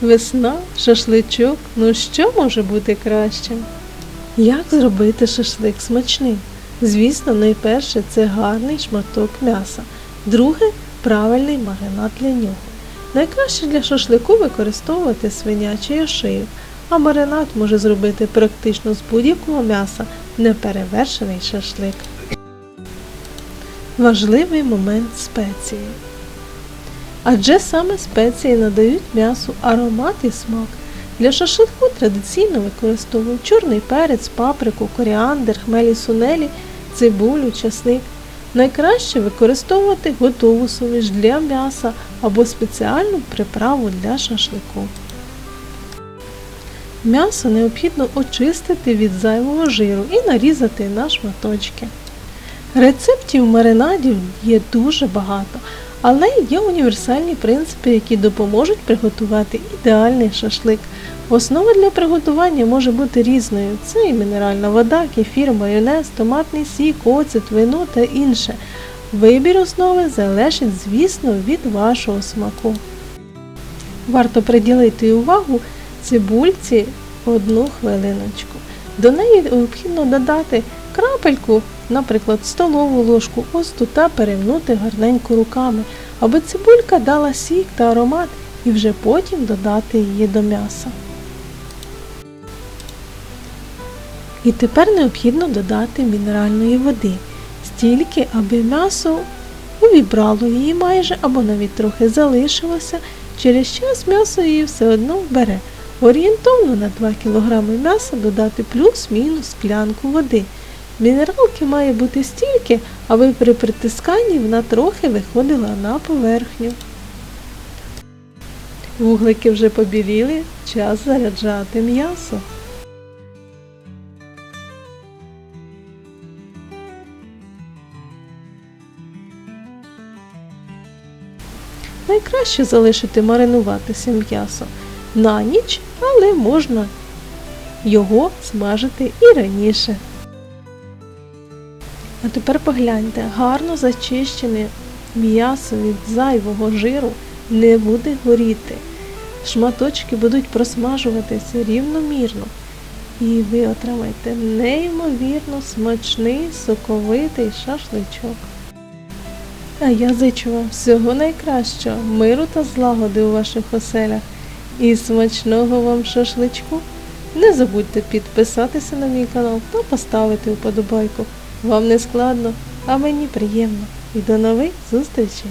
Весна, шашличок, ну що може бути кращим? Як зробити шашлик смачним? Звісно, найперше це гарний шматок м'яса. Друге правильний маринад для нього. Найкраще для шашлику використовувати свинячий ошийок, а маринад може зробити практично з будь-якого м'яса неперевершений шашлик. Важливий момент спеції. Адже саме спеції надають м'ясу аромат і смак. Для шашлику традиційно використовують чорний перець, паприку, коріандр, хмелі сунелі, цибулю, часник. Найкраще використовувати готову суміш для м'яса або спеціальну приправу для шашлику. М'ясо необхідно очистити від зайвого жиру і нарізати на шматочки. Рецептів маринадів є дуже багато, але є універсальні принципи, які допоможуть приготувати ідеальний шашлик. Основа для приготування може бути різною. Це і мінеральна вода, кефір, майонез, томатний сік, оцет, вино та інше. Вибір основи залежить, звісно, від вашого смаку. Варто приділити увагу цибульці одну хвилиночку. До неї необхідно додати крапельку, наприклад, столову ложку осту та перемнути гарненько руками, аби цибулька дала сік та аромат і вже потім додати її до м'яса. І тепер необхідно додати мінеральної води, стільки, аби м'ясо увібрало її майже або навіть трохи залишилося. Через час м'ясо її все одно вбере. Орієнтовно на 2 кг м'яса додати плюс-мінус склянку води. Мінералки має бути стільки, аби при притисканні вона трохи виходила на поверхню. Вуглики вже побіліли, час заряджати м'ясо. Найкраще залишити маринуватися м'ясо на ніч, але можна його смажити і раніше. А тепер погляньте, гарно зачищене м'ясо від зайвого жиру не буде горіти. Шматочки будуть просмажуватися рівномірно. І ви отримаєте неймовірно смачний соковитий шашличок. А я зичу вам всього найкращого, миру та злагоди у ваших оселях і смачного вам шашличку. Не забудьте підписатися на мій канал та поставити вподобайку. Вам не складно, а мені приємно. І до нових зустрічей!